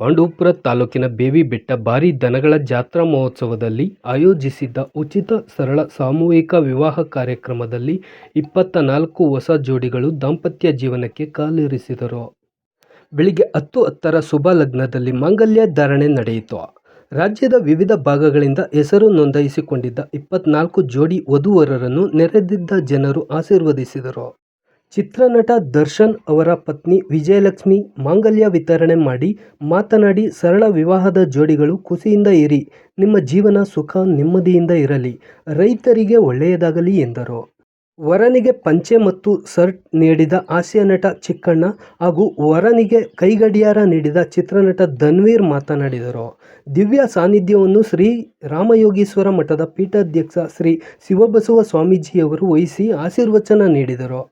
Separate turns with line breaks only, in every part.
ಪಾಂಡವಪುರ ತಾಲೂಕಿನ ಬೇವಿಬೆಟ್ಟ ಭಾರಿ ದನಗಳ ಜಾತ್ರಾ ಮಹೋತ್ಸವದಲ್ಲಿ ಆಯೋಜಿಸಿದ್ದ ಉಚಿತ ಸರಳ ಸಾಮೂಹಿಕ ವಿವಾಹ ಕಾರ್ಯಕ್ರಮದಲ್ಲಿ ಇಪ್ಪತ್ತ ನಾಲ್ಕು ಹೊಸ ಜೋಡಿಗಳು ದಾಂಪತ್ಯ ಜೀವನಕ್ಕೆ ಕಾಲಿರಿಸಿದರು. ಬೆಳಿಗ್ಗೆ ಹತ್ತು ಹತ್ತರ ಶುಭ ಲಗ್ನದಲ್ಲಿ ಮಾಂಗಲ್ಯ ಧಾರಣೆ ನಡೆಯಿತು. ರಾಜ್ಯದ ವಿವಿಧ ಭಾಗಗಳಿಂದ ಹೆಸರು ನೋಂದಾಯಿಸಿಕೊಂಡಿದ್ದ ಇಪ್ಪತ್ನಾಲ್ಕು ಜೋಡಿ ವಧುವರರನ್ನು ನೆರೆದಿದ್ದ ಜನರು ಆಶೀರ್ವದಿಸಿದರು. ಚಿತ್ರನಟ ದರ್ಶನ್ ಅವರ ಪತ್ನಿ ವಿಜಯಲಕ್ಷ್ಮಿ ಮಾಂಗಲ್ಯ ವಿತರಣೆ ಮಾಡಿ ಮಾತನಾಡಿ, ಸರಳ ವಿವಾಹದ ಜೋಡಿಗಳು ಖುಷಿಯಿಂದ ಇರಿ, ನಿಮ್ಮ ಜೀವನ ಸುಖ ನೆಮ್ಮದಿಯಿಂದ ಇರಲಿ, ರೈತರಿಗೆ ಒಳ್ಳೆಯದಾಗಲಿ ಎಂದರು. ವರನಿಗೆ ಪಂಚೆ ಮತ್ತು ಸರ್ಟ್ ನೀಡಿದ ಹಾಸ್ಯ ನಟ ಚಿಕ್ಕಣ್ಣ ಹಾಗೂ ವರನಿಗೆ ಕೈಗಡಿಯಾರ ನೀಡಿದ ಚಿತ್ರನಟ ಧನ್ವೀರ್ ಮಾತನಾಡಿದರು. ದಿವ್ಯ ಸಾನ್ನಿಧ್ಯವನ್ನು ಶ್ರೀ ರಾಮಯೋಗೀಶ್ವರ ಮಠದ ಪೀಠಾಧ್ಯಕ್ಷ ಶ್ರೀ ಶಿವಬಸವ ಸ್ವಾಮೀಜಿಯವರು ವಹಿಸಿ ಆಶೀರ್ವಚನ ನೀಡಿದರು.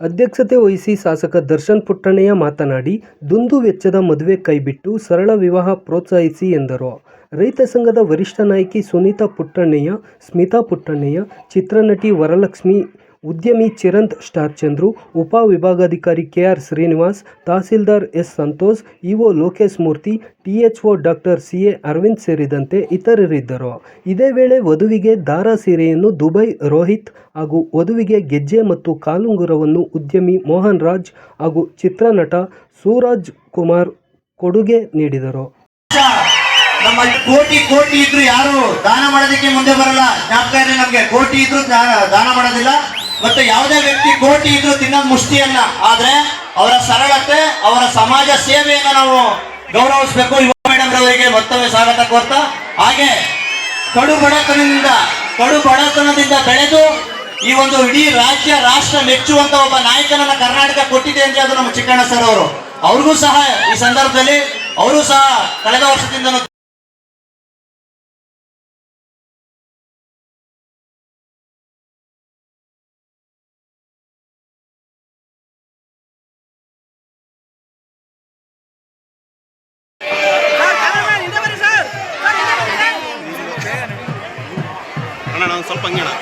ಅಧ್ಯಕ್ಷತೆ ವಹಿಸಿ ಶಾಸಕ ದರ್ಶನ್ ಪುಟ್ಟಣ್ಣಯ್ಯ ಮಾತನಾಡಿ, ದುಂದು ವೆಚ್ಚದ ಮದುವೆ ಕೈಬಿಟ್ಟು ಸರಳ ವಿವಾಹ ಪ್ರೋತ್ಸಾಹಿಸಿ ಎಂದರು. ರೈತ ಸಂಘದ ವರಿಷ್ಠ ನಾಯಕಿ ಸುನೀತಾ ಪುಟ್ಟಣ್ಣಯ್ಯ ಸ್ಮಿತಾ ಪುಟ್ಟಣ್ಣಯ್ಯ ಚಿತ್ರನಟಿ ವರಲಕ್ಷ್ಮಿ ಉದ್ಯಮಿ ಚಿರಂತ್ ಸ್ಟಾರ್ ಚಂದ್ರು ಉಪ ವಿಭಾಗಾಧಿಕಾರಿ KR Srinivas, tahsildar S Santosh, EO Lokesh Murthy, THO doctor C A Aravind ಸೇರಿದಂತೆ ಇತರರಿದ್ದರು. ಇದೇ ವೇಳೆ ವಧುವಿಗೆ ದಾರಾ ಸೀರೆಯನ್ನು ದುಬೈ ರೋಹಿತ್ ಹಾಗೂ ವಧುವಿಗೆ ಗೆಜ್ಜೆ ಮತ್ತು ಕಾಲುಂಗುರವನ್ನು ಉದ್ಯಮಿ ಮೋಹನ್ ರಾಜ್ ಹಾಗೂ ಚಿತ್ರನಟ ಸೂರಜ್ ಕುಮಾರ್ ಕೊಡುಗೆ ನೀಡಿದರು.
ನಮ್ಮಲ್ಲಿ ಕೋಟಿ ಕೋಟಿ ಇದ್ರು ಯಾರು ದಾನ ಮಾಡೋದಕ್ಕೆ ಮುಂದೆ ಬರಲ್ಲ. ಜ್ಞಾಪಕ ನಮಗೆ. ಕೋಟಿ ಇದ್ರು ದಾನ ಮಾಡೋದಿಲ್ಲ. ಮತ್ತೆ ಯಾವುದೇ ವ್ಯಕ್ತಿ ಕೋಟಿ ಇದ್ರು ತಿನ್ನೋದು ಮುಷ್ಟಿಯನ್ನ. ಆದ್ರೆ ಅವರ ಸರಳತೆ, ಅವರ ಸಮಾಜ ಸೇವೆಯನ್ನ ನಾವು ಗೌರವಿಸಬೇಕು. ಯುವ ಮೇಡಮ್ ರವರಿಗೆ ಮತ್ತೊಮ್ಮೆ ಸ್ವಾಗತ ಕೋರ್ತಾ. ಹಾಗೆ ಕಡು ಬಡತನದಿಂದ ಕಡು ಬಡತನದಿಂದ ಬೆಳೆದು ಈ ಒಂದು ಇಡೀ ರಾಜ್ಯ, ರಾಷ್ಟ್ರ ಮೆಚ್ಚುವಂತ ಒಬ್ಬ ನಾಯಕನನ್ನ ಕರ್ನಾಟಕ ಕೊಟ್ಟಿದೆ ಅಂತ ಅದು ನಮ್ಮ ಚಿಕ್ಕಣ್ಣ ಸರ್ ಅವರು. ಅವ್ರಿಗೂ ಸಹ ಈ ಸಂದರ್ಭದಲ್ಲಿ, ಅವರು ಸಹ ಕಳೆದ ವರ್ಷದಿಂದ
ಅಣ್ಣ ನಾನು ಸ್ವಲ್ಪ ಹಂಗೆ ಅಣ್ಣ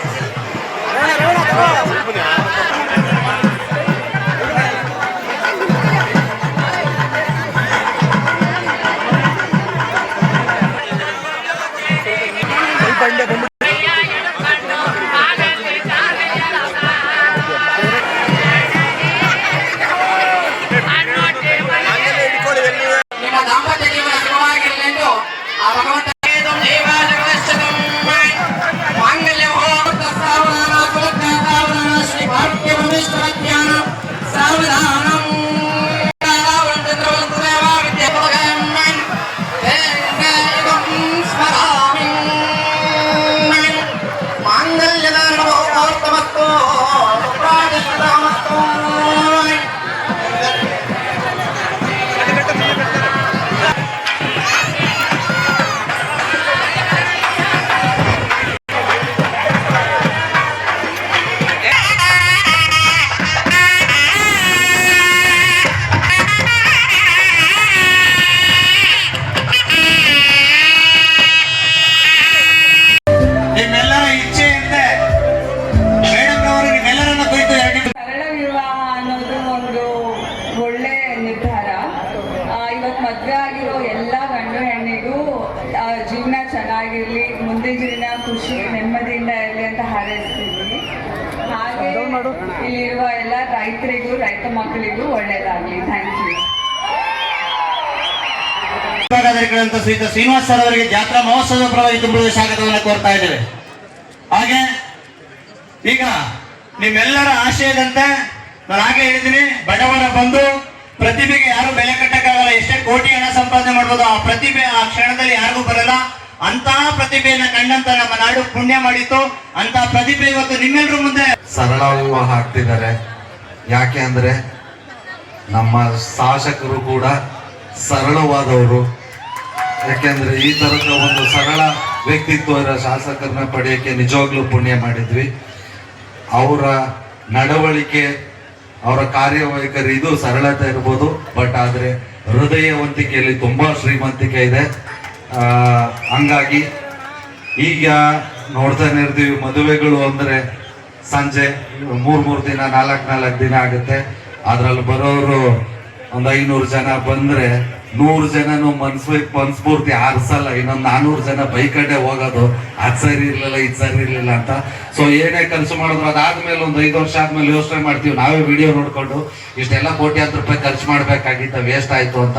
ಮಕ್ಕಳಿಗೂ ಒಳ್ಳೇದಾಗಲಿ. ಥ್ಯಾಂಕ್ ಯು
ಶ್ರೀಯುತ ಶ್ರೀನಿವಾಸ್ ಸರ್ ಅವರಿಗೆ ಜಾತ್ರಾ ಮಹೋತ್ಸವದ ಪರವಾಗಿ ತುಂಬುವ ಸ್ವಾಗತವನ್ನು ಕೋರ್ತಾ ಇದ್ದೇವೆ. ಹಾಗೆ ಈಗ ನಿಮ್ಮೆಲ್ಲರ ಆಶಯದಂತೆ ನಾನು ಹಾಗೆ ಹೇಳಿದ್ದೀನಿ ಬಡವರ ಬಂದು ಪ್ರತಿಭೆಗೆ ಯಾರು ಬೆಲೆ ಕಟ್ಟಕ್ಕಾಗಲ್ಲ ಎಷ್ಟೇ ಕೋಟಿ ಹಣ ಸಂಪಾದನೆ ಮಾಡ್ಬೋದು ಆ ಪ್ರತಿಭೆ ಆ ಕ್ಷಣದಲ್ಲಿ ಯಾರಿಗೂ ಬರಲ್ಲ. ಅಂತಹ ಪ್ರತಿಭೆಯನ್ನ ಕಂಡಂತ ನಮ್ಮ ನಾಡು ಪುಣ್ಯ ಮಾಡಿತ್ತು. ಅಂತ ಪ್ರತಿಭೆ ಇವತ್ತು ನಿಮ್ಮೆಲ್ಲರೂ ಮುಂದೆ
ಸರಳ ಹಾಕ್ತಿದ್ದಾರೆ. ಆಗ್ತಿದ್ದಾರೆ ಯಾಕೆ ಅಂದ್ರೆ ನಮ್ಮ ಶಾಸಕರು ಕೂಡ ಸರಳವಾದವರು. ಯಾಕೆಂದ್ರೆ ಈ ತರದ ಒಂದು ಸರಳ ವ್ಯಕ್ತಿತ್ವ ಶಾಸಕರನ್ನ ಪಡೆಯಕ್ಕೆ ನಿಜವಾಗ್ಲೂ ಪುಣ್ಯ ಮಾಡಿದ್ವಿ. ಅವರ ನಡವಳಿಕೆ, ಅವರ ಕಾರ್ಯವೈಖರಿ ಇದು ಸರಳತೆ ಇರ್ಬೋದು. ಬಟ್ ಆದ್ರೆ ಹೃದಯವಂತಿಕೆಯಲ್ಲಿ ತುಂಬಾ ಶ್ರೀಮಂತಿಕೆ ಇದೆ. ಹಂಗಾಗಿ ಈಗ ನೋಡ್ತಾನೆ ಇರ್ತೀವಿ ಮದುವೆಗಳು ಅಂದ್ರೆ ಸಂಜೆ ಮೂರ್ ಮೂರ್ ದಿನ, ನಾಲ್ಕ್, ನಾಲ್ಕು ದಿನ ಆಗುತ್ತೆ. ಅದ್ರಲ್ಲಿ ಬರೋರು ಒಂದ್ ಐನೂರು ಜನ ಬಂದ್ರೆ ನೂರು ಜನನು ಮನ್ಸು ಮನ್ಸ್ಪೂರ್ತಿ ಹಾರಿಸಲ್ಲ ಇನ್ನೊಂದು ನಾನೂರು ಜನ ಬೈಕಡೆ ಹೋಗೋದು. ಅದು ಸರಿ ಇರ್ಲಿಲ್ಲ, ಇದು ಸರಿ ಇರ್ಲಿಲ್ಲ ಅಂತ. ಸೊ ಏನೇ ಖರ್ಚು ಮಾಡಿದ್ರು ಅದಾದ್ಮೇಲೆ ಒಂದು ಐದು ವರ್ಷ ಆದ್ಮೇಲೆ ಯೋಚನೆ ಮಾಡ್ತೀವಿ. ನಾವೇ ವಿಡಿಯೋ ನೋಡ್ಕೊಂಡು ಇಷ್ಟೆಲ್ಲ ಕೋಟ್ಯಾಂತರ ರೂಪಾಯಿ ಖರ್ಚು ಮಾಡ್ಬೇಕಾಗಿತ್ತ ವೇಸ್ಟ್ ಆಯ್ತು ಅಂತ.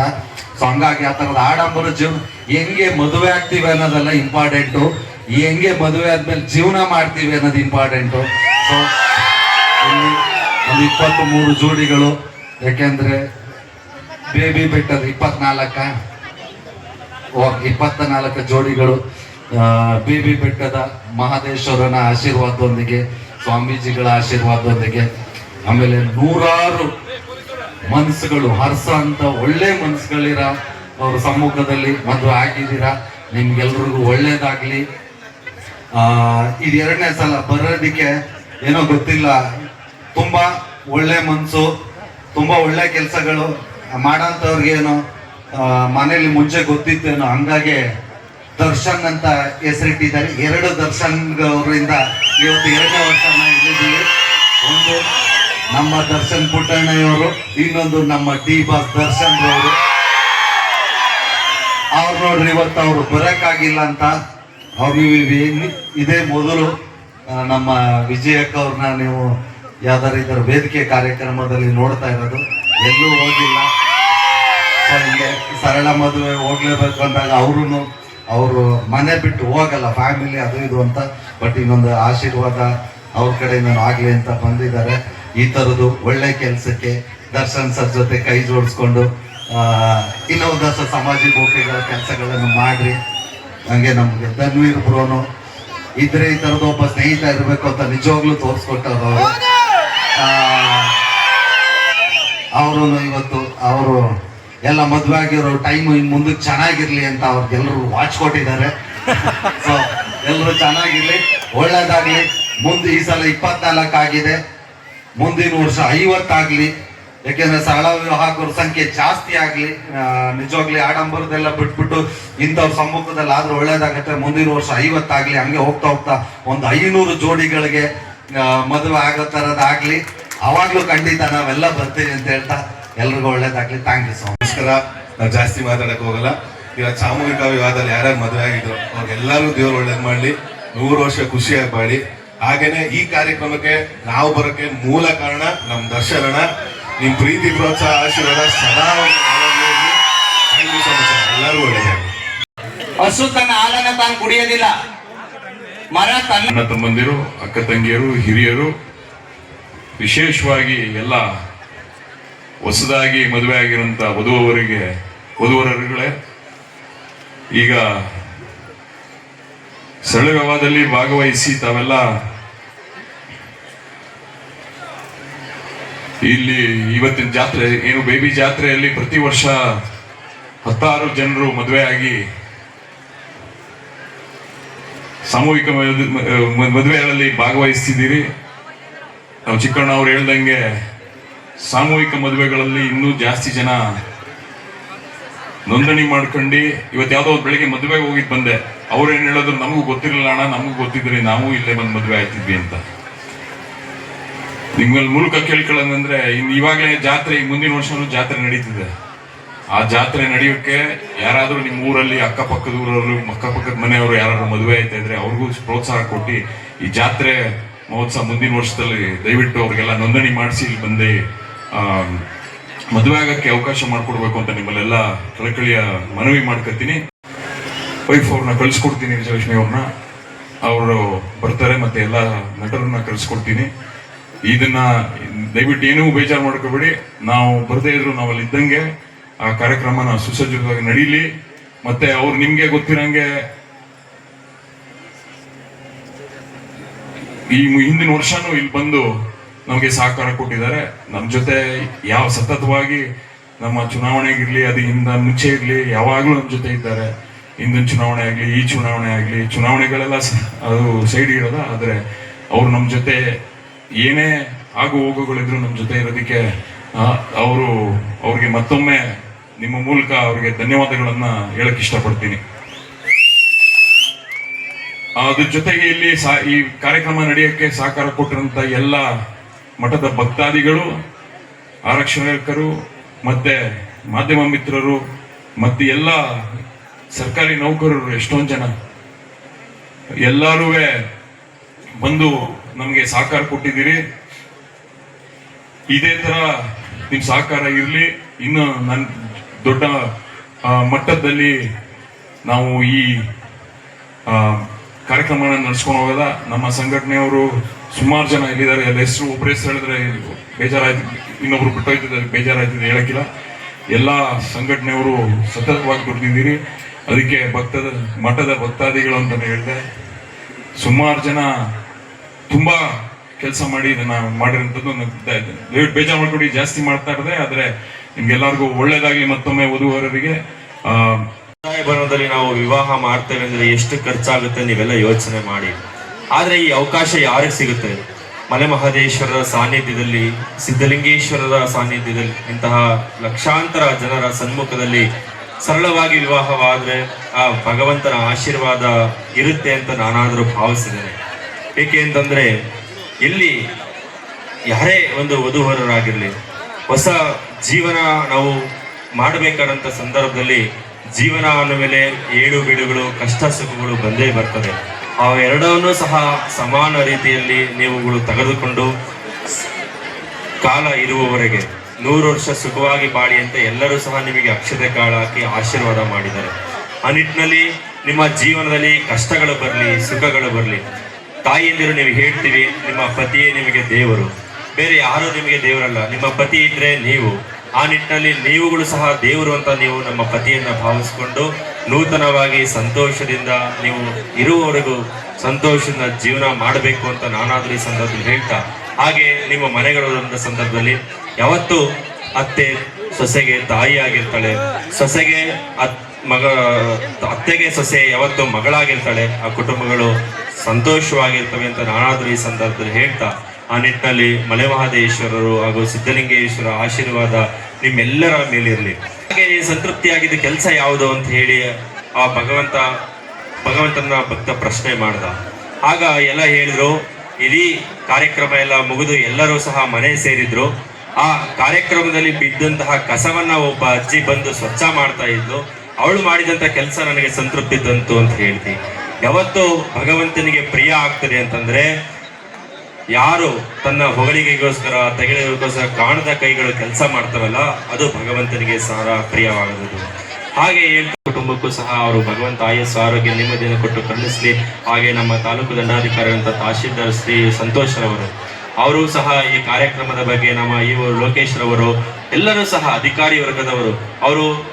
ಸೊ ಹಂಗಾಗಿ ಆ ಥರದ ಆಡಂಬರ ಜೀವನ ಹೆಂಗೆ ಮದುವೆ ಆಗ್ತೀವಿ ಅನ್ನೋದೆಲ್ಲ ಇಂಪಾರ್ಟೆಂಟು ಹೆಂಗೆ ಮದುವೆ ಆದ್ಮೇಲೆ ಜೀವನ ಮಾಡ್ತೀವಿ ಅನ್ನೋದು ಇಂಪಾರ್ಟೆಂಟು ಸೊ ಒಂದು ಇಪ್ಪತ್ತು ಮೂರು ಜೋಡಿಗಳು. ಯಾಕೆಂದ್ರೆ ಬೇಬಿ ಬೆಟ್ಟದ ಇಪ್ಪತ್ನಾಲ್ಕ. ಇಪ್ಪತ್ತ ನಾಲ್ಕು ಜೋಡಿಗಳು. ಬೇಬಿ ಬೆಟ್ಟದ ಮಹದೇಶ್ವರನ ಆಶೀರ್ವಾದದೊಂದಿಗೆ, ಸ್ವಾಮೀಜಿಗಳ ಆಶೀರ್ವಾದದೊಂದಿಗೆ ಆಮೇಲೆ ನೂರಾರು ಮನಸ್ಸುಗಳು ಹರ್ಸ ಅಂತ ಒಳ್ಳೆ ಮನಸ್ಸುಗಳಿರ ಅವ್ರ ಸಮ್ಮುಖದಲ್ಲಿ ಮದುವೆ ಆಗಿದ್ದೀರಾ? ನಿಮ್ಗೆಲ್ರಿಗೂ ಒಳ್ಳೇದಾಗ್ಲಿ. ಇದು ಎರಡನೇ ಸಲ ಬರೋದಕ್ಕೆ ಏನೋ ಗೊತ್ತಿಲ್ಲ. ತುಂಬಾ ಒಳ್ಳೆ ಮನಸ್ಸು ತುಂಬಾ ಒಳ್ಳೆ ಕೆಲಸಗಳು. ಮಾಡೋಂಥವ್ರಿಗೇನು ಮನೇಲಿ ಮುಂಚೆ ಗೊತ್ತಿತ್ತೇನೋ, ಹಂಗಾಗಿ ದರ್ಶನ್ ಅಂತ ಹೆಸರಿಟ್ಟಿದ್ದಾರೆ. ಎರಡು ದರ್ಶನ್ ಅವರಿಂದ ಇವತ್ತು ಎರಡನೇ ವರ್ಷ ಇಲ್ಲಿದ್ದೀವಿ. ಒಂದು ನಮ್ಮ ದರ್ಶನ್ ಪುಟ್ಟಣ್ಣಯ್ಯವರು, ಇನ್ನೊಂದು ನಮ್ಮ ಡಿ ಬಾಸ್ ದರ್ಶನ್ ಅವರು ಅವ್ರು ನೋಡ್ರಿ ಇವತ್ತು ಅವರು ಬರೋಕ್ಕಾಗಿಲ್ಲ ಅಂತ ಅವ್ರು ಇದೇ ಮೊದಲು ನಮ್ಮ ವಿಜಯಕ್ಕವ್ರನ್ನ ನೀವು ಯಾವ್ದಾರ ಇದರ ವೇದಿಕೆ ಕಾರ್ಯಕ್ರಮದಲ್ಲಿ ನೋಡ್ತಾ ಇರೋದು, ಎಲ್ಲೂ ಹೋಗಿಲ್ಲ. ಸರಳ ಮದುವೆ ಹೋಗ್ಲೇಬೇಕು ಅಂದಾಗ ಅವರು ಅವರು ಮನೆ ಬಿಟ್ಟು ಹೋಗಲ್ಲ ಫ್ಯಾಮಿಲಿ ಅದು ಇದು ಅಂತ. ಬಟ್ ಇನ್ನೊಂದು ಆಶೀರ್ವಾದ ಅವ್ರ ಕಡೆಯಿಂದ ಆಗಲಿ ಅಂತ ಬಂದಿದ್ದಾರೆ. ಈ ಥರದ್ದು ಒಳ್ಳೆ ಕೆಲಸಕ್ಕೆ ದರ್ಶನ್ ಸರ್ ಜೊತೆ ಕೈ ಜೋಡಿಸ್ಕೊಂಡು ಇನ್ನೊಂದು ಇನ್ನೂ ಒಂದಷ್ಟು ಹೋಗಿಗಳ ಕೆಲಸಗಳನ್ನು ಮಾಡಿರಿ. ಹಂಗೆ ನಮಗೆ ಧನ್ವೀರ್ ಬ್ರೋನು. ಇದ್ರೆ ಈ ಥರದ್ದು ಒಬ್ಬ ಸ್ನೇಹಿತ ಇರಬೇಕು ಅಂತ ನಿಜವಾಗ್ಲೂ ತೋರಿಸ್ಕೊಟ್ಟವ್ರು ಅವರು ಇವತ್ತು ಅವರು ಎಲ್ಲ ಮದುವೆ ಆಗಿರೋ ಟೈಮ್ ಇನ್ ಮುಂದಕ್ಕೆ ಚೆನ್ನಾಗಿರ್ಲಿ ಅಂತ ಅವ್ರಿಗೆಲ್ಲರೂ ವಾಚ್ ಕೊಟ್ಟಿದ್ದಾರೆ. ಸೊ ಎಲ್ಲರೂ ಚೆನ್ನಾಗಿರ್ಲಿ, ಒಳ್ಳೇದಾಗ್ಲಿ. ಮುಂದೆ ಈ ಸಲ ಇಪ್ಪತ್ನಾಲ್ಕು ಆಗಿದೆ. ಮುಂದಿನ ವರ್ಷ ಐವತ್ತಾಗ್ಲಿ. ಯಾಕೆಂದ್ರೆ ಸರಳ ವಿವಾಹಕರ ಸಂಖ್ಯೆ ಜಾಸ್ತಿ ಆಗ್ಲಿ. ನಿಜವಾಗ್ಲಿ ಆಡಂಬರದೆಲ್ಲ ಬಿಟ್ಬಿಟ್ಟು ಇಂಥವ್ರ ಸಮ್ಮುಖದಲ್ಲಿ ಆದ್ರೂ ಒಳ್ಳೇದಾಗತ್ತೆ. ಮುಂದಿನ ವರ್ಷ ಐವತ್ತಾಗ್ಲಿ. ಹಂಗೆ ಹೋಗ್ತಾ ಹೋಗ್ತಾ ಒಂದು ಐನೂರು ಜೋಡಿಗಳಿಗೆ ಮದುವೆ ಆಗೋ ಥರದ್ದಾಗಲಿ ಅವಾಗಲೂ ಖಂಡಿತ ನಾವೆಲ್ಲ ಬರ್ತೀವಿ ಅಂತ ಹೇಳ್ತಾ ಎಲ್ರಿಗೂ ಒಳ್ಳೇದಾಗಲಿ. ಥ್ಯಾಂಕ್ ಯು ಸೊ
ನಮಸ್ಕಾರ. ನಾವು ಜಾಸ್ತಿ ಮಾತಾಡಕ್ ಹೋಗಲ್ಲ. ಈಗ ಸಾಮೂಹಿಕ ವಿವಾದಲ್ಲಿ ಯಾರ್ಯಾರು ಮದುವೆ ಆಗಿದ್ರು ಅವ್ರಿಗೆಲ್ಲರೂ ದೇವ್ರು ಒಳ್ಳೇದು ಮಾಡಲಿ. ನೂರು ವರ್ಷ ಖುಷಿಯಾಗಿ ಬಾಳಿ ಹಾಗೇನೆ ಈ ಕಾರ್ಯಕ್ರಮಕ್ಕೆ ನಾವು ಬರೋಕ್ಕೆ ಮೂಲ ಕಾರಣ ನಮ್ಮ ದರ್ಶನ ನಿಮ್ಮ ಪ್ರೀತಿ ಪ್ರೋತ್ಸಾಹ ಆಶೀರ್ವಾದ ಸದಾ ಎಲ್ಲರೂ ಒಳ್ಳೇದಾಗಲಿ.
ಹಸು ತನ್ನ ಆಲನ ತಾನು ಕುಡಿಯೋದಿಲ್ಲ.
ಅಣ್ಣ ತಮ್ಮಂದಿರು, ಅಕ್ಕ ತಂಗಿಯರು, ಹಿರಿಯರು, ವಿಶೇಷವಾಗಿ ಎಲ್ಲ ಹೊಸದಾಗಿ ಮದುವೆ ಆಗಿರುವಂತ ವಧುವರಿಗೆ ವಧುವರರುಗಳೇ, ಈಗ ಸರಳ ವಿವಾಹದಲ್ಲಿ ಭಾಗವಹಿಸಿ ತಾವೆಲ್ಲ ಇಲ್ಲಿ ಇವತ್ತಿನ ಜಾತ್ರೆ, ಏನು ಬೇಬಿ ಜಾತ್ರೆಯಲ್ಲಿ ಪ್ರತಿ ವರ್ಷ ಹತ್ತಾರು ಜನರು ಮದುವೆ ಆಗಿ ಸಾಮೂಹಿಕ ಮದುವೆಗಳಲ್ಲಿ ಭಾಗವಹಿಸ್ತಿದ್ದೀರಿ. ನಾವು ಚಿಕ್ಕಣ್ಣ ಅವ್ರು ಹೇಳ್ದಂಗೆ ಸಾಮೂಹಿಕ ಮದುವೆಗಳಲ್ಲಿ ಇನ್ನೂ ಜಾಸ್ತಿ ಜನ ನೋಂದಣಿ ಮಾಡ್ಕೊಂಡು ಇವತ್ತು ಯಾವುದೋ ಒಂದು ಬೆಳಿಗ್ಗೆ ಮದುವೆಗೆ ಹೋಗಿದ್ದು ಬಂದೆ. ಅವ್ರು ಏನ್ ಹೇಳಿದ್ರು, ನಮಗೂ ಗೊತ್ತಿರಲಿಲ್ಲ ಅಣ್ಣ, ನಮಗೂ ಗೊತ್ತಿದ್ರಿ, ನಾವು ಇಲ್ಲೇ ಬಂದು ಮದುವೆ ಆಯ್ತಿದ್ವಿ ಅಂತ. ನಿಮ್ಮಲ್ಲಿ ಮೂಲಕ ಕೇಳ್ಕೊಳ್ಳೋದಂದ್ರೆ ಇನ್ನು ಇವಾಗಲೇ ಜಾತ್ರೆ ಮುಂದಿನ ವರ್ಷನೂ ಜಾತ್ರೆ ನಡೀತಿದೆ. ಆ ಜಾತ್ರೆ ನಡೆಯೋಕ್ಕೆ ಯಾರಾದರೂ ನಿಮ್ಮ ಊರಲ್ಲಿ ಅಕ್ಕಪಕ್ಕದ ಊರವರು ಅಕ್ಕಪಕ್ಕದ ಮನೆಯವರು ಯಾರಾದ್ರೂ ಮದುವೆ ಆಯ್ತಾ ಇದ್ರೆ ಅವ್ರಿಗೂ ಪ್ರೋತ್ಸಾಹ ಕೊಟ್ಟು ಈ ಜಾತ್ರೆ ಮಹೋತ್ಸವ ಮುಂದಿನ ವರ್ಷದಲ್ಲಿ ದಯವಿಟ್ಟು ಅವ್ರಿಗೆಲ್ಲ ನೋಂದಣಿ ಮಾಡಿಸಿ ಇಲ್ಲಿ ಬಂದು ಮದುವೆ ಆಗೋಕ್ಕೆ ಅವಕಾಶ ಮಾಡಿಕೊಡ್ಬೇಕು ಅಂತ ನಿಮ್ಮಲ್ಲೆಲ್ಲ ಕಳಕಳಿಯ ಮನವಿ ಮಾಡ್ಕೊತೀನಿ. ವೈಫ್ ಅವ್ರನ್ನ ಕಳಿಸ್ಕೊಡ್ತೀನಿ ವಿಜಯಲಕ್ಷ್ಮಿ ಅವ್ರನ್ನ. ಅವರು ಬರ್ತಾರೆ ಮತ್ತೆ ಎಲ್ಲ ನಟರನ್ನ ಕಳಿಸ್ಕೊಡ್ತೀನಿ. ಇದನ್ನ ದಯವಿಟ್ಟು ಏನೂ ಬೇಜಾರು ಮಾಡ್ಕೋಬೇಡಿ. ನಾವು ಬರದೇ ಇದ್ರು ನಾವಲ್ಲಿ ಇದ್ದಂಗೆ ಆ ಕಾರ್ಯಕ್ರಮನ ಸುಸಜ್ಜಿತವಾಗಿ ನಡೀಲಿ. ಮತ್ತೆ ಅವ್ರು ನಿಮ್ಗೆ ಗೊತ್ತಿರಂಗೆ ಈ ಹಿಂದಿನ ವರ್ಷನೂ ಇಲ್ಲಿ ಬಂದು ನಮಗೆ ಸಹಕಾರ ಕೊಟ್ಟಿದ್ದಾರೆ. ನಮ್ಮ ಜೊತೆ ಯಾವ ಸತತವಾಗಿ ನಮ್ಮ ಚುನಾವಣೆಗಿರ್ಲಿ ಅದು ಹಿಂದ ಮುಂಚೆ ಇರಲಿ, ಯಾವಾಗಲೂ ನಮ್ಮ ಜೊತೆ ಇದ್ದಾರೆ. ಹಿಂದಿನ ಚುನಾವಣೆ ಆಗ್ಲಿ, ಈ ಚುನಾವಣೆ ಆಗಲಿ, ಚುನಾವಣೆಗಳೆಲ್ಲ ಅದು ಸೈಡ್ ಇರೋದ. ಆದರೆ ಅವ್ರು ನಮ್ಮ ಜೊತೆ ಏನೇ ಆಗು ಹೋಗುಗಳಿದ್ರು ನಮ್ಮ ಜೊತೆ ಇರೋದಕ್ಕೆ ಅವರು ಅವ್ರಿಗೆ ಮತ್ತೊಮ್ಮೆ ನಿಮ್ಮ ಮೂಲಕ ಅವರಿಗೆ ಧನ್ಯವಾದಗಳನ್ನ ಹೇಳಕ್ ಇಷ್ಟಪಡ್ತೀನಿ. ಅದ್ರ ಜೊತೆಗೆ ಇಲ್ಲಿ ಈ ಕಾರ್ಯಕ್ರಮ ನಡೆಯಕ್ಕೆ ಸಹಕಾರ ಕೊಟ್ಟಿರುವಂತ ಎಲ್ಲ ಮಠದ ಭಕ್ತಾದಿಗಳು, ಆರಕ್ಷಕರು, ಮತ್ತೆ ಮಾಧ್ಯಮ ಮಿತ್ರರು, ಮತ್ತೆ ಎಲ್ಲ ಸರ್ಕಾರಿ ನೌಕರರು, ಎಷ್ಟೊಂದು ಜನ. ಎಲ್ಲರೂ ಬಂದು ನಮಗೆ ಸಹಕಾರ ಕೊಟ್ಟಿದ್ದೀರಿ. ಇದೇ ತರ ನಿಮ್ ಸಹಕಾರ ಇರಲಿ. ಇನ್ನು ನನ್ ದೊಡ್ಡ ಮಟ್ಟದಲ್ಲಿ ನಾವು ಈ ಕಾರ್ಯಕ್ರಮನ ನಡ್ಸ್ಕೊಂಡು ಹೋಗೋದ. ನಮ್ಮ ಸಂಘಟನೆಯವರು ಸುಮಾರು ಜನ ಇಲ್ಲಿದ್ದಾರೆ. ಎಲ್ಲ ಹೆಸರು ಒಬ್ಬರ ಹೆಸರು ಹೇಳಿದ್ರೆ ಬೇಜಾರಾಯ್ತು, ಇನ್ನೊಬ್ರು ಬಿಟ್ಟೋಯ್ತಿದ್ದಾರೆ. ಬೇಜಾರಾಯ್ತಿದೆ ಹೇಳಕ್ಕಿಲ್ಲ. ಎಲ್ಲ ಸಂಘಟನೆಯವರು ಸತತವಾಗಿ ದುಡ್ದಿದ್ದೀರಿ ಅದಕ್ಕೆ ಭಕ್ತದ, ಮಠದ ಭಕ್ತಾದಿಗಳು ಅಂತ ಹೇಳಿದೆ. ಸುಮಾರು ಜನ ತುಂಬಾ ಕೆಲಸ ಮಾಡಿ ಇದನ್ನ ಮಾಡಿರೋಂಥದ್ದು ದಯವಿಟ್ಟು ಬೇಜಾರು ಮಾಡ್ಕೊಂಡು, ಜಾಸ್ತಿ ಮಾಡ್ತಾ ಇರದೆ, ಆದ್ರೆ ನಿಮ್ಗೆಲ್ಲರಿಗೂ ಒಳ್ಳೇದಾಗಿ ಮತ್ತೊಮ್ಮೆ ಓದುವವರಿಗೆ
ಭವನದಲ್ಲಿ ನಾವು ವಿವಾಹ ಮಾಡ್ತೇವೆ ಅಂದ್ರೆ ಎಷ್ಟು ಖರ್ಚಾಗುತ್ತೆ ನೀವೆಲ್ಲ ಯೋಚನೆ ಮಾಡಿ. ಆದ್ರೆ ಈ ಅವಕಾಶ ಯಾರಿಗೆ ಸಿಗುತ್ತೆ? ಮಲೆ ಮಹದೇಶ್ವರರ ಸಾನ್ನಿಧ್ಯದಲ್ಲಿ, ಸಿದ್ಧಲಿಂಗೇಶ್ವರರ ಸಾನ್ನಿಧ್ಯದಲ್ಲಿ, ಇಂತಹ ಲಕ್ಷಾಂತರ ಜನರ ಸನ್ಮುಖದಲ್ಲಿ ಸರಳವಾಗಿ ವಿವಾಹವಾದ್ರೆ ಆ ಭಗವಂತನ ಆಶೀರ್ವಾದ ಇರುತ್ತೆ ಅಂತ ನಾನಾದರೂ ಭಾವಿಸಿದ್ದೇನೆ. ಏಕೆ ಅಂತಂದ್ರೆ, ಇಲ್ಲಿ ಯಾರೇ ಒಂದು ವಧುವರರಾಗಿರ್ಲಿ, ಹೊಸ ಜೀವನ ನಾವು ಮಾಡಬೇಕಾದಂಥ ಸಂದರ್ಭದಲ್ಲಿ ಜೀವನ ಅನ್ನೋ ಮೇಲೆ ಏಳು ಬೀಳುಗಳು, ಕಷ್ಟ ಸುಖಗಳು ಬಂದೇ ಬರ್ತದೆ. ಆ ಎರಡನ್ನೂ ಸಹ ಸಮಾನ ರೀತಿಯಲ್ಲಿ ನೀವುಗಳು ತೆಗೆದುಕೊಂಡು ಕಾಲ ಇರುವವರೆಗೆ ನೂರು ವರ್ಷ ಸುಖವಾಗಿ ಬಾಳಿ ಅಂತ ಎಲ್ಲರೂ ಸಹ ನಿಮಗೆ ಅಕ್ಷತೆ ಕಾಳು ಹಾಕಿ ಆಶೀರ್ವಾದ ಮಾಡಿದ್ದಾರೆ. ಆ ನಿಟ್ಟಿನಲ್ಲಿ ನಿಮ್ಮ ಜೀವನದಲ್ಲಿ ಕಷ್ಟಗಳು ಬರಲಿ, ಸುಖಗಳು ಬರಲಿ, ತಾಯಿಯಂದಿರು ನೀವು ಹೇಳ್ತೀವಿ, ನಿಮ್ಮ ಪತಿಯೇ ನಿಮಗೆ ದೇವರು. ಬೇರೆ ಯಾರೂ ನಿಮಗೆ ದೇವರಲ್ಲ, ನಿಮ್ಮ ಪತಿ ಇದ್ರೆ ನೀವು. ಆ ನಿಟ್ಟಿನಲ್ಲಿ ನೀವುಗಳು ಸಹ ದೇವರು ಅಂತ ನೀವು ನಮ್ಮ ಪತಿಯನ್ನ ಭಾವಿಸಿಕೊಂಡು ನೂತನವಾಗಿ ಸಂತೋಷದಿಂದ ನೀವು ಇರುವವರೆಗೂ ಸಂತೋಷದಿಂದ ಜೀವನ ಮಾಡಬೇಕು ಅಂತ ನಾನಾದ್ರೂ ಈ ಸಂದರ್ಭದಲ್ಲಿ ಹೇಳ್ತಾ, ಹಾಗೆ ನಿಮ್ಮ ಮನೆಗಳ ಸಂದರ್ಭದಲ್ಲಿ ಯಾವತ್ತು ಅತ್ತೆ, ಸೊಸೆಗೆ ತಾಯಿ ಆಗಿರ್ತಾಳೆ, ಸೊಸೆಗೆ ಅತ್, ಮಗ, ಅತ್ತೆಗೆ ಸೊಸೆ ಯಾವತ್ತು ಮಗಳಾಗಿರ್ತಾಳೆ, ಆ ಕುಟುಂಬಗಳು ಸಂತೋಷವಾಗಿರ್ತವೆ ಅಂತ ನಾನಾದ್ರೂ ಈ ಸಂದರ್ಭದಲ್ಲಿ ಹೇಳ್ತಾ ಆ ನಿಟ್ಟಿನಲ್ಲಿ ಮಲೆಮಹಾದೇಶ್ವರರು ಹಾಗೂ ಸಿದ್ಧಲಿಂಗೇಶ್ವರ ಆಶೀರ್ವಾದ ನಿಮ್ಮೆಲ್ಲರ ಮೇಲಿರಲಿ. ಹಾಗೆ ಸಂತೃಪ್ತಿಯಾಗಿದ್ದ ಕೆಲಸ ಯಾವುದು ಅಂತ ಹೇಳಿ ಆ ಭಗವಂತ, ಭಗವಂತನ ಭಕ್ತ ಪ್ರಶ್ನೆ ಮಾಡ್ದ. ಆಗ ಎಲ್ಲ ಹೇಳಿದ್ರು, ಇಡೀ ಕಾರ್ಯಕ್ರಮ ಎಲ್ಲ ಮುಗಿದು ಎಲ್ಲರೂ ಸಹ ಮನೆ ಸೇರಿದ್ರು. ಆ ಕಾರ್ಯಕ್ರಮದಲ್ಲಿ ಬಿದ್ದಂತಹ ಕಸವನ್ನ ಒಬ್ಬ ಅಜ್ಜಿ ಬಂದು ಸ್ವಚ್ಛ ಮಾಡ್ತಾ ಇದ್ಲು. ಅವಳು ಮಾಡಿದಂತ ಕೆಲಸ ನನಗೆ ಸಂತೃಪ್ತಿ ತಂತು ಅಂತ ಹೇಳ್ತಿ. ಯಾವತ್ತು ಭಗವಂತನಿಗೆ ಪ್ರಿಯ ಆಗ್ತದೆ ಅಂತಂದ್ರೆ ಯಾರು ತನ್ನ ಹೊಗಳಿಗೆಗೋಸ್ಕರ ತೆಗೆಗಳಿಗೋಸ್ಕರ ಕಾಣದ ಕೈಗಳು ಕೆಲಸ ಮಾಡ್ತಾರಲ್ಲ, ಅದು ಭಗವಂತನಿಗೆ ಸಹ ಪ್ರಿಯವಾಗುವುದು ಹಾಗೆ ಹೇಳ್ತಾ ಕುಟುಂಬಕ್ಕೂ ಸಹ ಅವರು ಭಗವಂತ ಆಯಸ್ಸು, ಆರೋಗ್ಯ, ನೆಮ್ಮದಿಯನ್ನು ಕೊಟ್ಟು ಕರುಣಿಸಲಿ. ಹಾಗೆ ನಮ್ಮ ತಾಲೂಕು ದಂಡಾಧಿಕಾರಿಗಳಂತ ತಹಶೀಲ್ದಾರ್ ಶ್ರೀ ಸಂತೋಷ್ ರವರು. ಅವರು ಸಹ ಈ ಕಾರ್ಯಕ್ರಮದ ಬಗ್ಗೆ ನಮ್ಮ ಇವರು ಲೋಕೇಶ್ ರವರು, ಎಲ್ಲರೂ ಸಹ ಅಧಿಕಾರಿ ವರ್ಗದವರು. ಅವರು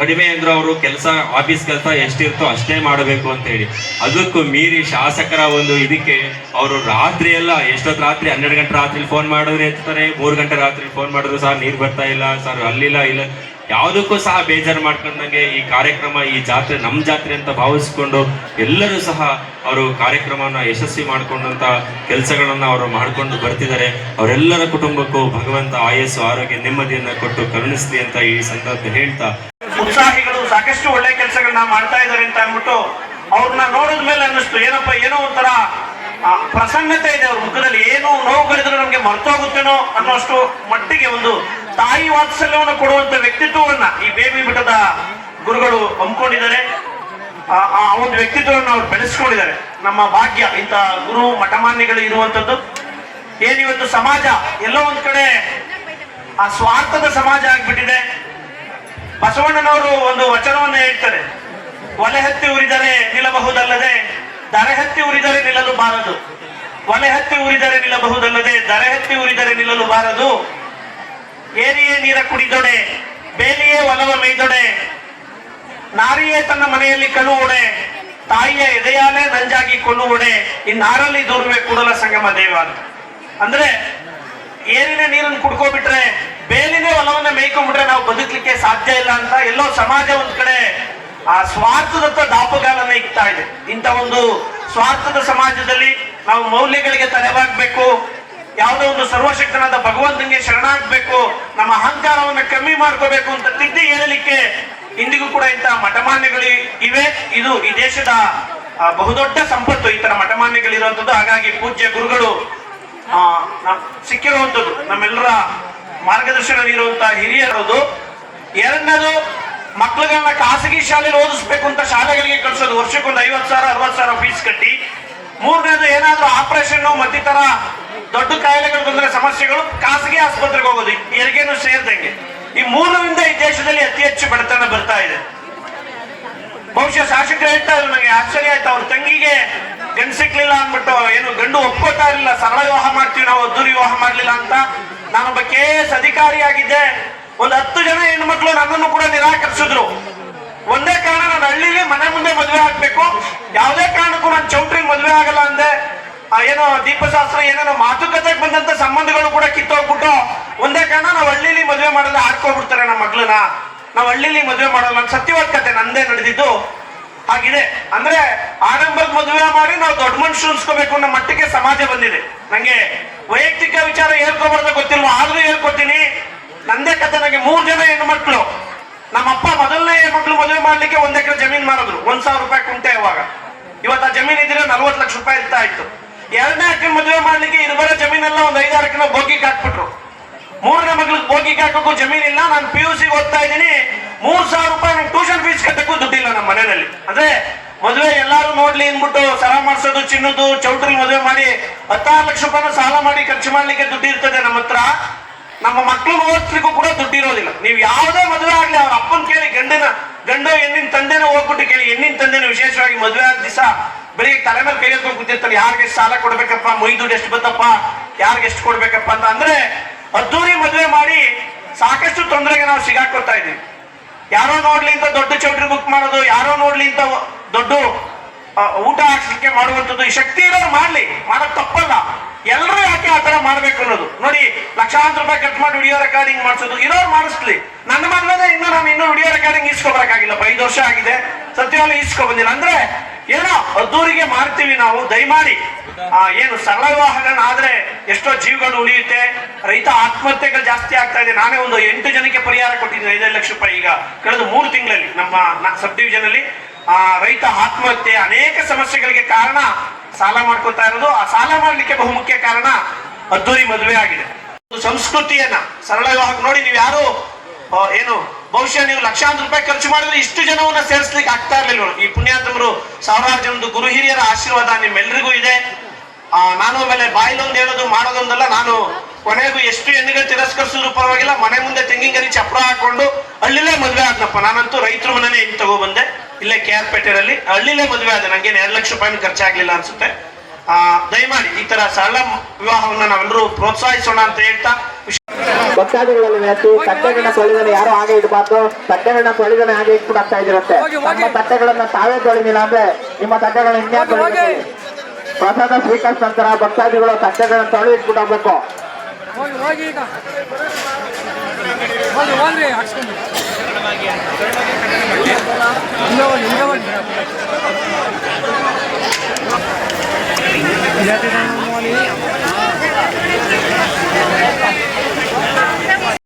ಕಡಿಮೆ ಅಂದ್ರೆ ಅವರು ಕೆಲಸ ಆಫೀಸ್ ಕೆಲಸ ಎಷ್ಟಿರ್ತೋ ಅಷ್ಟೇ ಮಾಡಬೇಕು ಅಂತ ಹೇಳಿ. ಅದಕ್ಕೂ ಮೀರಿ ಶಾಸಕರ ಒಂದು ಇದಕ್ಕೆ ಅವರು ರಾತ್ರಿ ಎಲ್ಲ ಎಷ್ಟೊತ್ತು ರಾತ್ರಿ, ಹನ್ನೆರಡು ಗಂಟೆ ರಾತ್ರಿ ಫೋನ್ ಮಾಡಿದ್ರೆ ಎತ್ತಾರೆ, ಮೂರು ಗಂಟೆ ರಾತ್ರಿ ಫೋನ್ ಮಾಡಿದ್ರು ಸರ್, ನೀರು ಬರ್ತಾ ಇಲ್ಲ, ಸರ್, ಅಲ್ಲಿಲ್ಲ, ಇಲ್ಲ. ಯಾವುದಕ್ಕೂ ಸಹ ಬೇಜಾರು ಮಾಡ್ಕೊಂಡಂಗೆ ಈ ಕಾರ್ಯಕ್ರಮ, ಈ ಜಾತ್ರೆ ನಮ್ಮ ಜಾತ್ರೆ ಅಂತ ಭಾವಿಸ್ಕೊಂಡು ಎಲ್ಲರೂ ಸಹ ಅವರು ಕಾರ್ಯಕ್ರಮವನ್ನ ಯಶಸ್ವಿ ಮಾಡ್ಕೊಂಡಂತ ಕೆಲಸಗಳನ್ನು ಅವರು ಮಾಡಿಕೊಂಡು ಬರ್ತಿದ್ದಾರೆ. ಅವರೆಲ್ಲರ ಕುಟುಂಬಕ್ಕೂ ಭಗವಂತ ಆಯಸ್ಸು, ಆರೋಗ್ಯ ನೆಮ್ಮದಿಯನ್ನು ಕೊಟ್ಟು ಕರುಣಿಸ್ಲಿ ಅಂತ ಈ ಸಂದರ್ಭ ಹೇಳ್ತಾ
ಉತ್ಸಾಹಿಗಳು ಸಾಕಷ್ಟು ಒಳ್ಳೆ ಕೆಲಸಗಳನ್ನ ಮಾಡ್ತಾ ಇದ್ದಾರೆ ಅಂತ ಅಂದ್ಬಿಟ್ಟು ಅವ್ರನ್ನ ನೋಡಿದ ಮೇಲೆ ಅನ್ನಿಸ್ತು. ಏನಪ್ಪ, ಏನೋ ಒಂಥರ ಪ್ರಸನ್ನತೆ ಇದೆ ಅವ್ರ ಮುಖದಲ್ಲಿ. ಏನು ನೋವುಗಳಿದ್ರೆ ನಮ್ಗೆ ಮರ್ತೋಗುತ್ತೇನೋ ಅನ್ನೋಷ್ಟು ಮಟ್ಟಿಗೆ ಒಂದು ತಾಯಿ ವಾತ್ಸಲ್ಯವನ್ನು ಕೊಡುವಂತ ವ್ಯಕ್ತಿತ್ವವನ್ನ ಈ ಬೇಬಿ ಬಿಟ್ಟದ ಗುರುಗಳು ಹಮ್ಮಿಕೊಂಡಿದ್ದಾರೆ. ಆ ಆ ಒಂದು ವ್ಯಕ್ತಿತ್ವವನ್ನು ಅವ್ರು ಬೆಳೆಸ್ಕೊಂಡಿದ್ದಾರೆ. ನಮ್ಮ ಭಾಗ್ಯ, ಇಂಥ ಗುರು ಮಠಮಾನ್ಯಗಳು ಇರುವಂತದ್ದು ಏನಿವತ್ತು ಸಮಾಜ, ಎಲ್ಲೋ ಒಂದ್ ಕಡೆ ಆ ಸ್ವಾರ್ಥದ ಸಮಾಜ ಆಗ್ಬಿಟ್ಟಿದೆ. ಬಸವಣ್ಣನವರು ಒಂದು ವಚನವನ್ನು ಹೇಳ್ತಾರೆ. ಒಲೆ ಹತ್ತಿ ಉರಿದರೆ ನಿಲ್ಲಬಹುದಲ್ಲದೆ, ದರೆ ಹತ್ತಿ ಉರಿದರೆ ನಿಲ್ಲಲು ಬಾರದು. ಒಲೆ ಹತ್ತಿ ಉರಿದರೆ ನಿಲ್ಲಬಹುದಲ್ಲದೆ, ದರೆ ಹತ್ತಿ ಉರಿದರೆ ನಿಲ್ಲಲು ಬಾರದು. ಏರಿಯೇ ನೀರ ಕುಡಿದೊಡೆ, ಬೇಲಿಯೇ ಒಲವ ಮೇಯ್ದೊಡೆ. ನಾರಿಯೇ ತನ್ನ ಮನೆಯಲ್ಲಿ ಒಡೆ ತಾಯಿಯ ಎದೆಯಾಲೆ ನಂಜಾಗಿ ಒಡೆ ಇನ್ನಾರಲ್ಲಿ ದೂರವೇ ಕೂಡಲ ಸಂಗಮ ದೇವ ಅಂದ್ರೆ ಏರಿನ ನೀರನ್ನು ಕುಡ್ಕೋಬಿಟ್ರೆ ಬೇಲಿನೇ ಹೊಲವನ್ನ ಮೇಯ್ಕೊಂಡ್ಬಿಟ್ರೆ ನಾವು ಬದುಕಲಿಕ್ಕೆ ಸಾಧ್ಯ ಇಲ್ಲ ಅಂತ ಎಲ್ಲೋ ಸಮಾಜ ಒಂದ್ ಕಡೆ ಆ ಸ್ವಾರ್ಥದತ್ತ ದಾಪುಗಾಲನ್ನ ಇಕ್ತಾ ಇದೆ. ಇಂಥ ಒಂದು ಸ್ವಾರ್ಥದ ಸಮಾಜದಲ್ಲಿ ನಾವು ಮೌಲ್ಯಗಳಿಗೆ ತಲೆವಾಗ್ಬೇಕು ಯಾವುದೋ ಒಂದು ಸರ್ವಶಕ್ತನಾದ ಭಗವಂತನಿಗೆ ಶರಣಾಗ್ಬೇಕು. ನಮ್ಮ ಅಹಂಕಾರವನ್ನು ಕಮ್ಮಿ ಮಾಡ್ಕೋಬೇಕು ಅಂತ ತಿದ್ದಿ ಹೇಳಲಿಕ್ಕೆ ಇಂದಿಗೂ ಕೂಡ ಇಂತಹ ಮಠಮಾನ್ಯಗಳು ಇವೆ. ಇದು ಈ ದೇಶದ ಬಹುದೊಡ್ಡ ಸಂಪತ್ತು. ಈ ತರ ಮಠಮಾನ್ಯಗಳಿರುವಂತದ್ದು ಹಾಗಾಗಿ ಪೂಜ್ಯ ಗುರುಗಳು ಸಿಕ್ಕಿರುವಂತದ್ದು ನಮ್ಮೆಲ್ಲರ ಮಾರ್ಗದರ್ಶನ ನೀಡುವಂತ ಹಿರಿಯರದು. ಎರಡನೇದು, ಮಕ್ಕಳುಗಳನ್ನ ಖಾಸಗಿ ಶಾಲೆಯಲ್ಲಿ ಓದಿಸ್ಬೇಕು ಅಂತ ಶಾಲೆಗಳಿಗೆ ಕಳಿಸೋದು. ವರ್ಷಕ್ಕೊಂದು ಐವತ್ತು ಸಾವಿರ, ಅರವತ್ತು ಸಾವಿರ ಫೀಸ್ ಕಟ್ಟಿ. ಮೂರನೇದು, ಏನಾದ್ರೂ ಆಪರೇಷನ್ ಮತ್ತಿತರ ದೊಡ್ಡ ಕಾಯಿಲೆಗಳು ಬಂದ್ರೆ ಸಮಸ್ಯೆಗಳು, ಖಾಸಗಿ ಆಸ್ಪತ್ರೆಗೆ ಹೋಗೋದು. ಎರಿಗೇನು ಸೇರಿದಂಗೆ. ಈ ಮೂರರಿಂದ ಈ ದೇಶದಲ್ಲಿ ಅತಿ ಹೆಚ್ಚು ಬಡತನ ಬರ್ತಾ ಇದೆ. ಬಹುಶಃ ಶಾಸಕರು ಹೇಳ್ತಾ ಇದ್ರು ನನಗೆ ಆಶ್ಚರ್ಯ ಆಯ್ತು, ಅವ್ರ ತಂಗಿಗೆ ಗಂಡು ಸಿಕ್ಲಿಲ್ಲ ಅಂದ್ಬಿಟ್ಟು ಏನು ಗಂಡು ಒಪ್ಕೋತಾ ಇರಲಿಲ್ಲ, ಸರಳ ವಿವಾಹ ಮಾಡ್ತೀವಿ ನಾವು ಅದ್ದೂರಿ ವಿವಾಹ ಮಾಡ್ಲಿಲ್ಲ ಅಂತ. ನಾನೊಬ್ಬ ಕೆ ಎಸ್ ಅಧಿಕಾರಿಯಾಗಿದ್ದೆ. ಒಂದು ಹತ್ತು ಜನ ಹೆಣ್ಮಕ್ಳು ನನ್ನನ್ನು ಕೂಡ ನಿರಾಕರಿಸಿದ್ರು. ಒಂದೇ ಕಾರಣ ನಾನು ಹಳ್ಳಿಲಿ ಮನೆ ಮುಂದೆ ಮದುವೆ ಆಗ್ಬೇಕು. ಯಾವುದೇ ಕಾರಣಕ್ಕೂ ನಾನು ಚೌಟ್ರಿಗೆ ಮದುವೆ ಆಗಲ್ಲ ಅಂದೆ. ಏನೋ ದೀಪಶಾಸ್ತ್ರ ಏನೇನೋ ಮಾತುಕತೆಗೆ ಬಂದಂತ ಸಂಬಂಧಗಳು ಕೂಡ ಕಿತ್ತೋಗ್ಬಿಟ್ಟು ಒಂದೇ ಕಾರಣ ನಾವು ಹಳ್ಳಿಲಿ ಮದುವೆ ಮಾಡಲ್ಲ ಆಡ್ಕೊಬಿಡ್ತಾರೆ ನಮ್ಮ ಮಗಳನ್ನ. ನಾವು ಹಳ್ಳಿಲಿ ಮದುವೆ ಮಾಡೋಲ್ಲ ನನ್ ಸತ್ಯವಾದ ಕತೆ ನಂದೇ ನಡೆದಿದ್ದು. ಆಗಿದೆ ಅಂದ್ರೆ ಆಡಂಬರ್ ಮದುವೆ ಮಾಡಿ ನಾವು ದೊಡ್ಡ ಮನುಷ್ಯ ಅನ್ಸ್ಕೋಬೇಕು ಅನ್ನೋ ಮಟ್ಟಿಗೆ ಸಮಾಜ ಬಂದಿದೆ. ನಂಗೆ ವೈಯಕ್ತಿಕ ವಿಚಾರ ಹೇಳ್ಕೊಬಾರ್ದು ಗೊತ್ತಿಲ್ವ? ಆದ್ರೂ ಹೇಳ್ಕೊತೀನಿ ನಂದೇ ಕತೆ. ನನಗೆ ಮೂರ್ ಜನ ಹೆಣ್ಮಕ್ಳು. ನಮ್ಮಪ್ಪ ಮೊದಲನೇ ಹೆಣ್ಮಕ್ಳು ಮದುವೆ ಮಾಡ್ಲಿಕ್ಕೆ ಒಂದ್ ಎಕರೆ ಜಮೀನ್ ಮಾರಿದ್ರು. ಒಂದ್ ಸಾವಿರ ರೂಪಾಯಿ ಕುಂಟೆ ಇವಾಗ ಇವತ್ತು ಆ ಜಮೀನ್ ಇದ್ರೆ ನಲ್ವತ್ತು ಲಕ್ಷ ರೂಪಾಯಿ ಇರ್ತಾ ಇತ್ತು. ಎರಡನೇ ಅಕ್ಕನ ಮದುವೆ ಮಾಡ್ಲಿಕ್ಕೆ ಇರುವರ ಜಮೀನೆಲ್ಲ ಒಂದ್ ಐದಾರು ಎಕರೆ ಬೋಗಿ ಕಾಕ್ಬಿಟ್ರು ಮೂರನೇ ಮಗಳಿಗೆ ಬೋಗಿಗೆ ಜಮೀನ್ ಜಮೀನಿಲ್ಲ ನಾನು ಪಿ ಯು ಸಿ ಓದ್ತಾ ಇದ್ದೀನಿ. ಮೂರ್ ಸಾವಿರ ರೂಪಾಯಿ ಟ್ಯೂಷನ್ ಫೀಸ್ ಕಟ್ಟಕ್ಕೂ ದುಡ್ಡಿಲ್ಲ ನಮ್ಮ ಮನೆಯಲ್ಲಿ. ಅಂದ್ರೆ ಮದುವೆ ಎಲ್ಲಾರು ನೋಡ್ಲಿ ಅಂದ್ಬಿಟ್ಟು ಸರ ಮಾಡಿಸೋದು, ಚಿನ್ನದು ಚೌಟ್ರಿ ಮದುವೆ ಮಾಡಿ ಹತ್ತಾರು ಲಕ್ಷ ರೂಪಾಯಿ ಸಾಲ ಮಾಡಿ ಖರ್ಚು ಮಾಡ್ಲಿಕ್ಕೆ ದುಡ್ಡು ಇರ್ತದೆ ನಮ್ಮ ಹತ್ರ. ನಮ್ಮ ಮಕ್ಕಳು ಓದಿಸ್ಲಿಕ್ಕೂ ಕೂಡ ದುಡ್ಡು ಇರೋದಿಲ್ಲ. ನೀವು ಯಾವುದೇ ಮದುವೆ ಆಗ್ಲಿ, ಅವ್ರ ಅಪ್ಪನ ಕೇಳಿ, ಗಂಡನ, ಗಂಡು ಹೆಣ್ಣಿನ ತಂದೆನ ಹೋಗ್ಬಿಟ್ಟು ಕೇಳಿ, ಹೆಣ್ಣಿನ ತಂದೆನ ವಿಶೇಷವಾಗಿ ಮದುವೆ ಆದ ದಿವಸ ಬರೀ ತಲೆ ಮೇಲೆ ಕೈ ಎತ್ಕೊಂಡು ಕೂತಿರ್ತಾನೆ ಯಾರಿಗೆ ಸಾಲ ಕೊಡ್ಬೇಕಪ್ಪ, ಮೈ ದುಡ್ಡು ಎಷ್ಟು ಬಂತಪ್ಪ ಯಾರಿಗೆ ಎಷ್ಟು ಕೊಡ್ಬೇಕಪ್ಪ ಅಂತ ಅಂದ್ರೆ ಅದ್ದೂರಿ ಮದುವೆ ಮಾಡಿ ಸಾಕಷ್ಟು ತೊಂದರೆಗೆ ನಾವು ಸಿಗಾಕೊಡ್ತಾ ಇದ್ದೀವಿ. ಯಾರೋ ನೋಡ್ಲಿ ಅಂತ ದೊಡ್ಡ ಚೌಟ್ರಿ ಬುಕ್ ಮಾಡೋದು, ಯಾರೋ ನೋಡ್ಲಿ ಅಂತ ದೊಡ್ಡ ಊಟ ಹಾಕ್ಲಿಕ್ಕೆ ಮಾಡುವಂಥದ್ದು ಈ ಶಕ್ತಿ ಇರೋರು ಮಾಡ್ಲಿ. ಮಾಡೋದು ತಪ್ಪಲ್ಲ. ಎಲ್ಲರೂ ಯಾಕೆ ಆ ತರ ಮಾಡ್ಬೇಕು ಅನ್ನೋದು. ನೋಡಿ, ಲಕ್ಷಾಂತರ ರೂಪಾಯಿ ಕಟ್ ಮಾಡಿ ವಿಡಿಯೋ ರೆಕಾರ್ಡಿಂಗ್ ಮಾಡಿಸೋದು, ಇರೋರು ಮಾಡಿಸ್ಲಿ. ನನ್ನ ಮಗಳೇ ಇನ್ನು ನಾನು ಇನ್ನೂ ವಿಡಿಯೋ ರೆಕಾರ್ಡಿಂಗ್ ಇಸ್ಕೊಬರಕ್ಕಾಗಿಲ್ಲ. ಐದು ವರ್ಷ ಆಗಿದೆ. ಸತ್ಯವಾಗಿ ಇಸ್ಕೊ ಬಂದಿಲ್ಲ ಅಂದ್ರೆ, ಏನೋ ಅದ್ದೂರಿಗೆ ಮಾಡ್ತೀವಿ ನಾವು, ದಯಮಾಡಿ. ಆ, ಏನು ಸರಳ ವಿವಾಹಗಳನ್ನ ಆದ್ರೆ ಎಷ್ಟೋ ಜೀವಗಳು ಉಳಿಯುತ್ತೆ. ರೈತ ಆತ್ಮಹತ್ಯೆಗಳು ಜಾಸ್ತಿ ಆಗ್ತಾ ಇದೆ. ನಾನೇ ಒಂದು ಎಂಟು ಜನಕ್ಕೆ ಪರಿಹಾರ ಕೊಟ್ಟಿದ್ದೀನಿ, ಐದೈದು ಲಕ್ಷ ರೂಪಾಯಿ ಈಗ. ಕಳೆದ ಮೂರು ತಿಂಗಳಲ್ಲಿ ನಮ್ಮ ಸಬ್ ಡಿವಿಷನ್ ಅಲ್ಲಿ. ಆ ರೈತ ಆತ್ಮಹತ್ಯೆ ಅನೇಕ ಸಮಸ್ಯೆಗಳಿಗೆ ಕಾರಣ ಸಾಲ ಮಾಡ್ಕೊತಾ ಇರೋದು. ಆ ಸಾಲ ಮಾಡ್ಲಿಕ್ಕೆ ಬಹುಮುಖ್ಯ ಕಾರಣ ಅದ್ದೂರಿ ಮದುವೆ ಆಗಿದೆ. ಸಂಸ್ಕೃತಿಯನ್ನ ಸರಳವಾಗಿ ನೋಡಿ ನೀವು ಯಾರು? ಏನು? ಬಹುಶಃ ನೀವು ಲಕ್ಷಾಂತರ ರೂಪಾಯಿ ಖರ್ಚು ಮಾಡಿದ್ರೆ ಇಷ್ಟು ಜನವನ್ನ ಸೇರಿಸ್ಲಿಕ್ಕೆ ಆಗ್ತಾ ಇರ್ಲಿಲ್ಲ ಈ ಪುಣ್ಯಾತಮರು ಸಾವಿರಾರು ಜನದ್ದು ಗುರು ಹಿರಿಯರ ಆಶೀರ್ವಾದ ನಿಮ್ಮೆಲ್ಲರಿಗೂ ಇದೆ. ನಾನು ಆಮೇಲೆ ಬಾಯಿಲೊಂದು ಹೇಳೋದು, ಮಾಡೋದೊಂದಲ್ಲ, ನಾನು ಕೊನೆಗೂ ಎಷ್ಟು ಹೆಣ್ಣಿಗೆ ತಿರಸ್ಕರಿಸಿದ್ರು ಪರವಾಗಿಲ್ಲ ಮನೆ ಮುಂದೆ ತೆಂಗಿನ ಗರಿ ಚಪ್ರ ಹಾಕೊಂಡು ಹಳ್ಳಿಲೇ ಮದುವೆ ಆದ್ನಪ್ಪ. ನಾನಂತೂ ರೈತರ ಮನೆನೇ ಹೆಣ್ಣು ತಗೊಬಂದೆ. ಇಲ್ಲೇ ಕೆ ಆರ್ ಪೇಟೆಯಲ್ಲಿ ಹಳ್ಳಿಲೇ ಮದುವೆ ಆದ. ನನಗೇನು ಎರಡು ಲಕ್ಷ ರೂಪಾಯಿನ ಖರ್ಚಾಗ್ಲಿಲ್ಲ ಅನ್ಸುತ್ತೆ. ಆ ದಯಮಾಡಿ ಈ ತರ ಸರಳ ವಿವಾಹವನ್ನ ನಾವೆಲ್ಲರೂ ಪ್ರೋತ್ಸಾಹಿಸೋಣ ಅಂತ ಹೇಳ್ತಾ
ಭಕ್ತಾದಿಗಳಲ್ಲಿ ವಿನಂತಿ ತಟ್ಟೆಗಳನ್ನ ತೊಳೆದನೆ ಯಾರು ಹಾಗೆ ಇಡಬಾರ್ದು? ತಟ್ಟೆಗಳನ್ನ ತೊಳೆದನೆ ಹಾಗೆ ಇಟ್ಬಿಟ್ಟು ಇದಿರುತ್ತೆ ನಮ್ಮ ತಟ್ಟೆಗಳನ್ನ ತಾವೇ ತೊಳೆದಿಲ್ಲ ಅಂದ್ರೆ ನಿಮ್ಮ ತಟ್ಟೆಗಳನ್ನ ಪ್ರಸಾದ ಸ್ವೀಕರಿಸಿದ ನಂತರ ಭಕ್ತಾದಿಗಳು ತಟ್ಟೆಗಳನ್ನ ತೊಳೆದು ಇಟ್ಬಿಟ್ಟು ಹೋಗ್ಬೇಕು.
ಹೋಗಿ ಹೋಗಿ ಈಗ. ಹೋಗಿ ಹೋಗ್ರಿ ಹಾಕ್ಸ್ಕೊಂಡು. ಹಿಂಗೆ ಹೋಗಿ